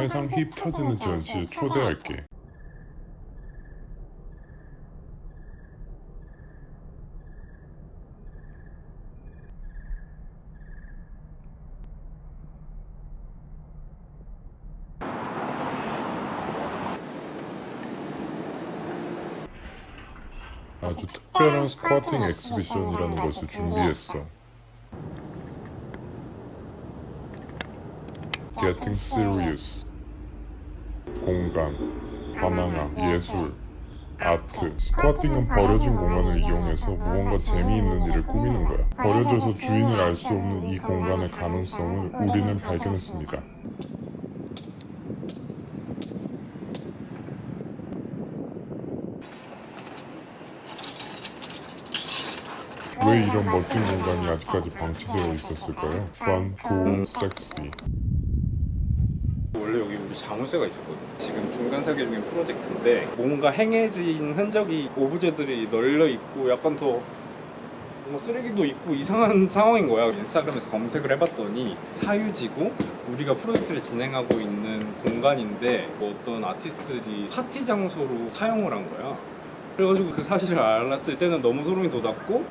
세상 힙 터지는 전시에 초대할게. 아주 특별한 스쿼팅 엑스비션이라는 것을 준비했어. Getting serious. 공간, 바나나, 예술, 아트. 스쿼팅은 버려진 공간을 이용해서 무언가 재미있는 일을 꾸미는 거야. 버려져서 주인을 알 수 없는 이 공간의 가능성을 우리는 발견했습니다. 왜 이런 멋진 공간이 아직까지 방치되어 있었을까요? Fun, cool, sexy. 원래 여기 우리 자물쇠가 있었거든. 지금 중간 설계 중인 프로젝트인데 뭔가 행해진 흔적이 오브제들이 널려 있고 약간 더 뭔가 쓰레기도 있고 이상한 상황인 거야. 인스타그램에서 검색을 해봤더니 사유지고 우리가 프로젝트를 진행하고 있는 공간인데 뭐 어떤 아티스트들이 파티 장소로 사용을 한 거야. 그래가지고 그 사실을 알았을 때는 너무 소름이 돋았고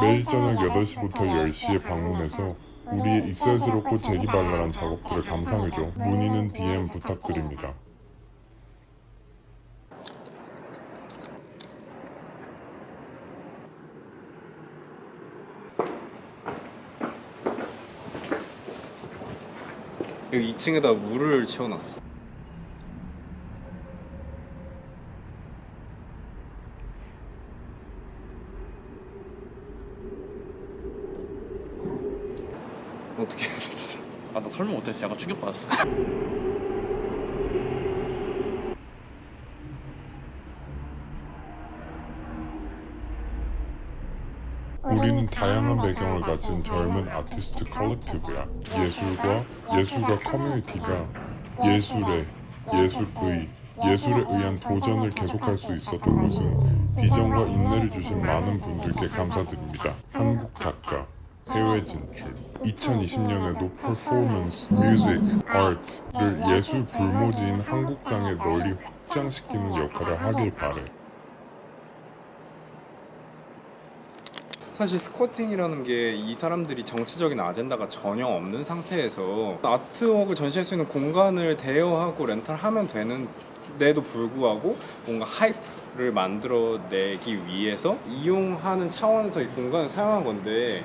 매일 저녁 8시부터 10시에 방문해서 우리의 익살스럽고 재기발랄한 작업들을 감상해줘. 문의는 DM 부탁드립니다. 여기 2층에다 물을 채워놨어. 어떻게 해야 되지? 아 나 설명 못했어 약간 충격받았어 우리는 다양한 배경을 가진 젊은 아티스트 컬렉티브야. 예술과 예술가 커뮤니티가 예술에 예술의 예술에 의한 도전을 계속할 수 있었던 것은 비전과 인내를 주신 많은 분들께 감사드립니다. 한국 작가, 해외 진출, 2020년에도 퍼포먼스, 뮤직, 아트를 예술 불모지인 한국 땅에 널리 확장시키는 역할을 하길 바래. 사실 스쿼팅이라는 게 이 사람들이 정치적인 아젠다가 전혀 없는 상태에서 아트웍을 전시할 수 있는 공간을 대여하고 렌탈하면 되는 데도 불구하고 뭔가 하이프를 만들어내기 위해서 이용하는 차원에서 이 공간을 사용한 건데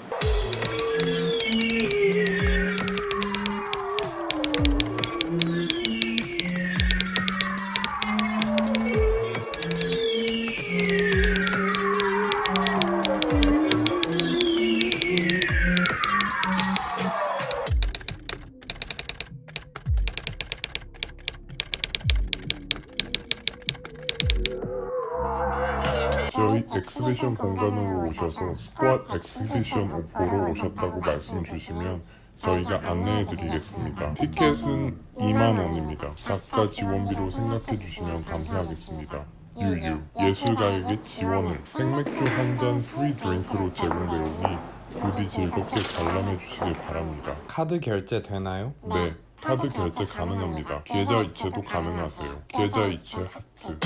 저희 엑스비션 공간으로 오셔서 스쿼트 엑스비션 보러 오셨다고 말씀 주시면 저희가 안내해 드리겠습니다. 티켓은 2만 원입니다. 작가 지원비로 생각해 주시면 감사하겠습니다. 유유 예술가에게 지원을 생맥주 한 잔 프리 드링크로 제공되오니 부디 즐겁게 관람해 주시길 바랍니다. 카드 결제 되나요? 네, 카드 결제 가능합니다. 계좌 이체도 가능하세요. 계좌 이체 하트.